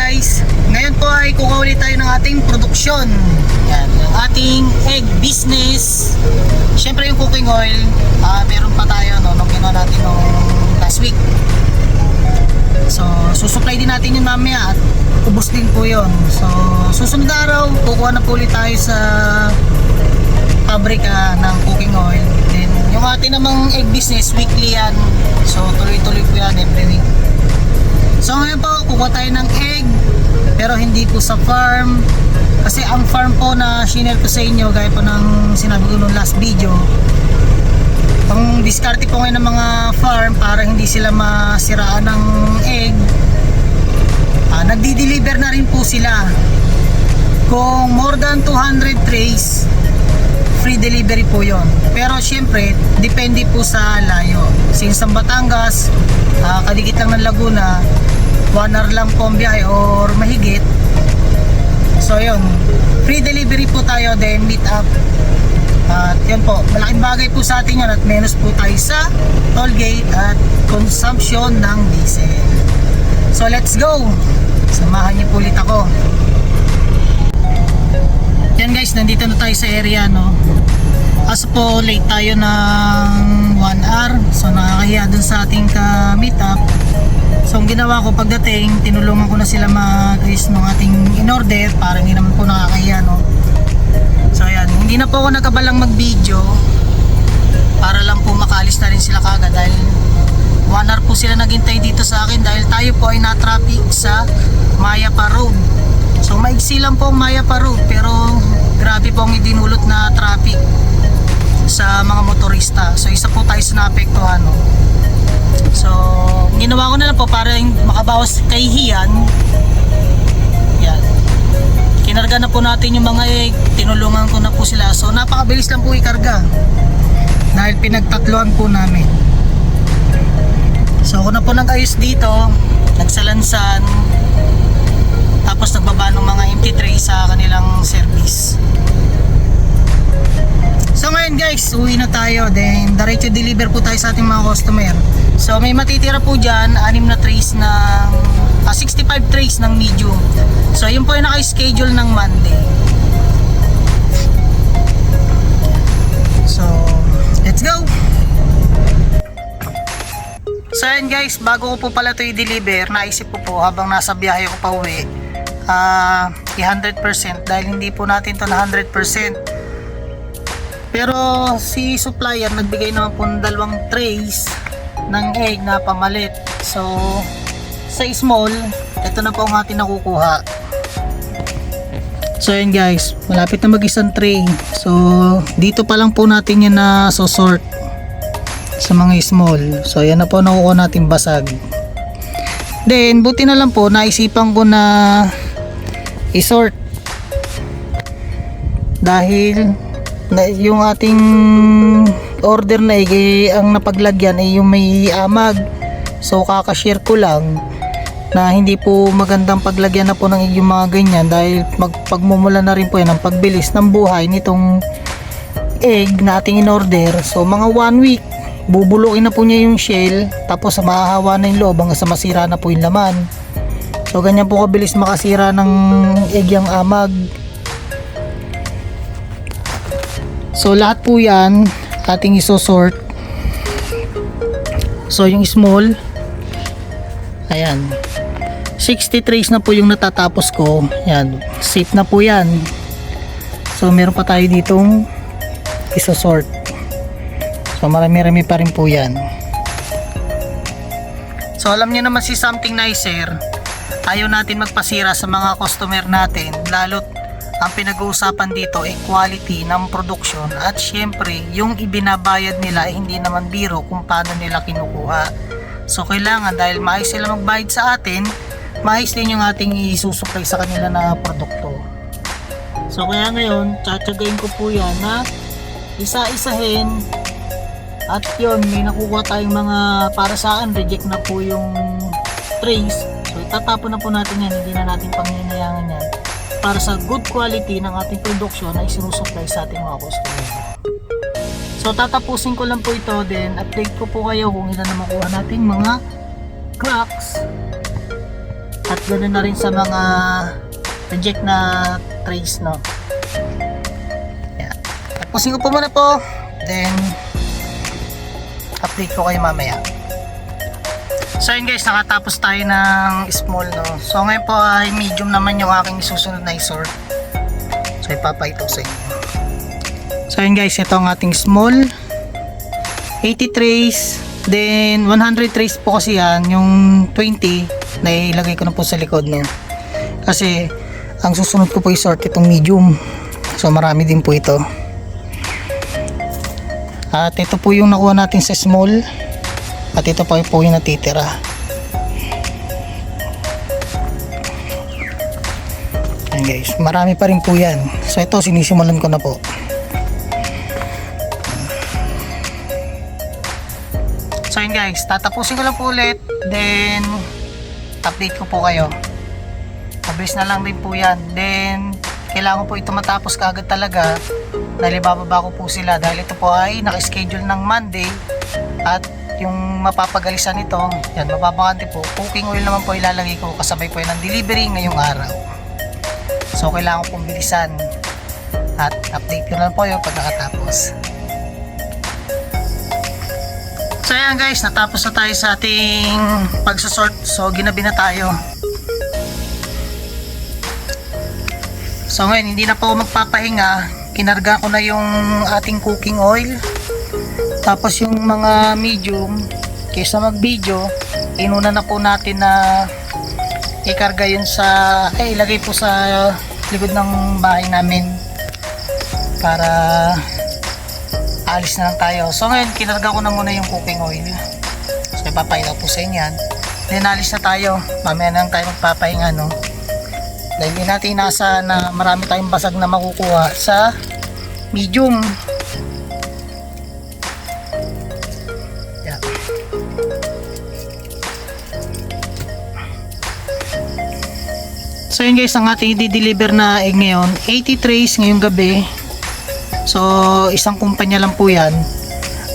guys! Ngayon po ay kukuha ulit tayo ng ating produksyon. Yan, yung ating egg business. Siyempre yung cooking oil, ah meron pa tayo no, nung ginawa natin nung last week. So, susupply din natin yun mamaya at ubos din po yun. So, susunod araw, kukuha na po ulit tayo sa pabrika ng cooking oil. Then, yung ating namang egg business, weekly yan. So, tuloy-tuloy po yan every week. So ngayon po, kukuha tayo ng egg pero hindi po sa farm. Kasi ang farm po na shinare ko sa inyo gaya po ng sinabi ko nung last video ang diskarte po ngayon ng mga farm para hindi sila masiraan ng egg ah, nagdi-deliver na rin po sila. Kung more than 200 trays free delivery po yon pero syempre depende po sa layo. Since ang Batangas ah, kaligit lang ng Laguna 1 hour lang po ang biyahe or mahigit. So yun. Free delivery po tayo then meet up. At yun po malaking bagay po sa atin yun at menos po tayo sa toll gate at consumption ng diesel. So let's go! Samahan niyo po ulit ako yan guys, nandito na tayo sa area no. Kaso po late tayo ng 1 hour. So nakakahiya dun sa ating ka-meet up. So ang ginawa ko pagdating, tinulungan ko na sila mag-ayos ng ating in-order para hindi naman po nakakahiya no. So ayan, hindi na po ako nagkabalang mag-video para lang po makalis na rin sila kagad dahil 1 hour po sila naghintay dito sa akin dahil tayo po ay na-traffic sa Mayapa Road. So maigsi lang po ang Mayapa Road pero grabe po ang idinulot na traffic sa mga motorista. So isa po tayo sa naapektuhan. So ginawa ko na lang po para makabawas kahihiyan. Yan. Kinarga na po natin yung mga egg. Tinulungan ko na po sila. So napakabilis lang po ikarga. Dahil pinagtatluan po namin. So ako na po nag-ayos dito. Nagsalansan. Tapos nagbaba ng mga empty tray sa kanilang service. So ngayon guys, uwi na tayo. Then diretso deliver po tayo sa ating mga customer. So may matitira po dyan, anim na trays ng ah, 65 trays ng medium. So yun po yung naka-schedule ng Monday. So, let's go! So guys, bago ko po pala ito i-deliver, naisip ko po habang nasa biyahe ko pa uwi, ah, i-100% dahil hindi po natin to na 100%. Pero si supplier nagbigay naman po ng dalawang trays ng egg na pamalit. So sa small, ito na po ang ating nakukuha. So yun guys, malapit na mag isang tray. So dito pa lang po natin yan na sosort sa mga small. So yan na po nakukuha natin basag. Then buti na lang po naisipan ko na isort. Dahil na yung ating order na eh, ang napaglagyan ay yung may amag. So kakashare ko lang na hindi po magandang paglagyan na po ng yung mga ganyan dahil magpagmumula na rin po yan ang pagbilis ng buhay nitong egg na ating in order so mga one week bubulukin na po niya yung shell tapos mahahawa na yung loob hanggang sa masira na po yung laman so ganyan po kabilis makasira ng egg amag So lahat po yan ating isosort. So yung small ayan 60 trays na po yung natatapos ko. Yan, safe na po yan. So meron pa tayo ditong isosort. So marami-rami pa rin po yan. So alam niyo naman si Something Nicer, ayaw natin magpasira sa mga customer natin, lalo't ang pinag-uusapan dito ay quality ng production at syempre yung ibinabayad nila ay hindi naman biro kung paano nila kinukuha. So kailangan dahil maayos sila magbayad sa atin, maayos din yung ating isusupply sa kanila na produkto. So kaya ngayon, tsatsagain ko po yan na isa-isahin at yun, may nakukuha tayong mga para sa akin, reject na po yung trays. So itatapon na po natin yan, hindi na natin pangyayayangan yan para sa good quality ng ating production na isinusupply sa ating mga customer. So tatapusin ko lang po ito then update ko po kayo kung ilan na makuha nating mga cracks At ganoon na rin sa mga reject na trays, no? Yan. Tapusin ko po muna po. Then, update ko kayo mamaya. So yun guys, nakatapos tayo ng small, no? So ngayon po ay medium naman yung aking susunod na isort. So ipapakita ko sa inyo. So yun guys, ito ang ating small. 80 trays. Then 100 trays po kasi yan. Yung 20 na ilagay ko na po sa likod, no? Kasi ang susunod ko po isort itong medium. So marami din po ito. At ito po yung nakuha natin sa small. At ito pa po yung natitira. Ayan guys, marami pa rin po yan. So ito, sinisimulan ko na po. So yun guys, tatapusin ko lang po ulit. Then, update ko po kayo. Mabilis na lang din po yan. Then, kailangan po ito matapos kaagad talaga. Dahil ibababa ko po sila. Dahil ito po ay nakaschedule ng Monday. At yung mapapagalisan nito, yan, mapapakante po. Cooking oil naman po ilalagay ko kasabay po yan ng delivery ngayong araw. So, kailangan pong bilisan. At update ko na po yun pag nakatapos. So, ayan guys, natapos na tayo sa ating pagsasort. So, ginabi na tayo. So, ngayon, hindi na po magpapahinga. Kinarga ko na yung ating cooking oil. Tapos yung mga medium, kaysa mag-video, inuna na po natin na ikarga yun sa, eh ilagay po sa likod ng bahay namin para alis na lang tayo. So ngayon, kinarga ko na muna yung cooking oil. So ipapahila po sa inyo yan. Then alis na tayo. Mamaya na lang tayo magpapahinga, no? Dahil hindi natin nasa na marami tayong basag na makukuha sa medium. So yun guys, ang ating i-deliver na egg ngayon, 80 trays ngayong gabi. So isang kumpanya lang po yan.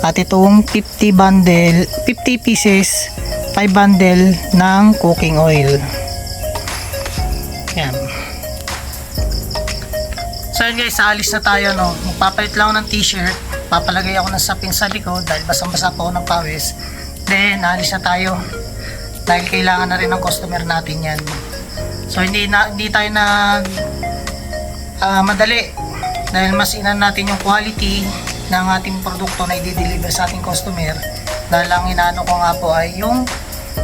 At itong 50 bundle, 50 pieces, 5 bundle ng cooking oil. Yan. So yun guys, alis na tayo no. Magpapalit lang ng t-shirt. Papalagay ako ng sapin sa likod dahil basang-basa pa ako ng pawis. Then, alis na tayo. Dahil kailangan na rin ng customer natin yan. So hindi na hindi tayo na ah, madali. Dahil mas inan natin yung quality ng ating produkto na i-deliver sa ating customer. Dahil ang inaano ko nga po ay yung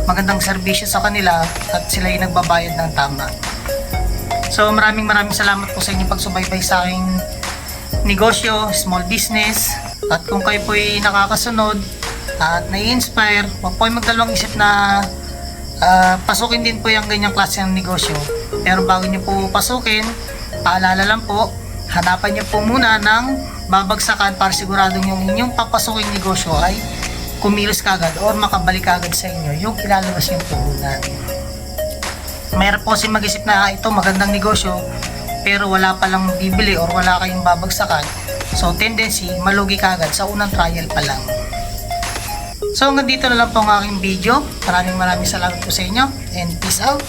magandang serbisyo sa kanila at sila yung nagbabayad ng tama. So maraming maraming salamat po sa inyong pagsubaybay sa aking negosyo, small business. At kung kayo po ay nakakasunod at nai-inspire, huwag po ay magdalawang isip na Ah, pasukin din po yung ganyang klase ng negosyo. Pero bago nyo po pasukin, paalala lang po, hanapan nyo po muna ng babagsakan para siguradong yung inyong papasukin negosyo ay kumilos kagad or makabalik kagad sa inyo yung ilalabas yung puhunan. Mayroon po si mag-isip na "Ah, ito magandang negosyo pero wala palang bibili or wala kayong babagsakan. So tendency, malugi kagad sa unang trial pa lang. So hanggang dito na lang po ang aking video. Maraming maraming salamat po sa inyo and peace out.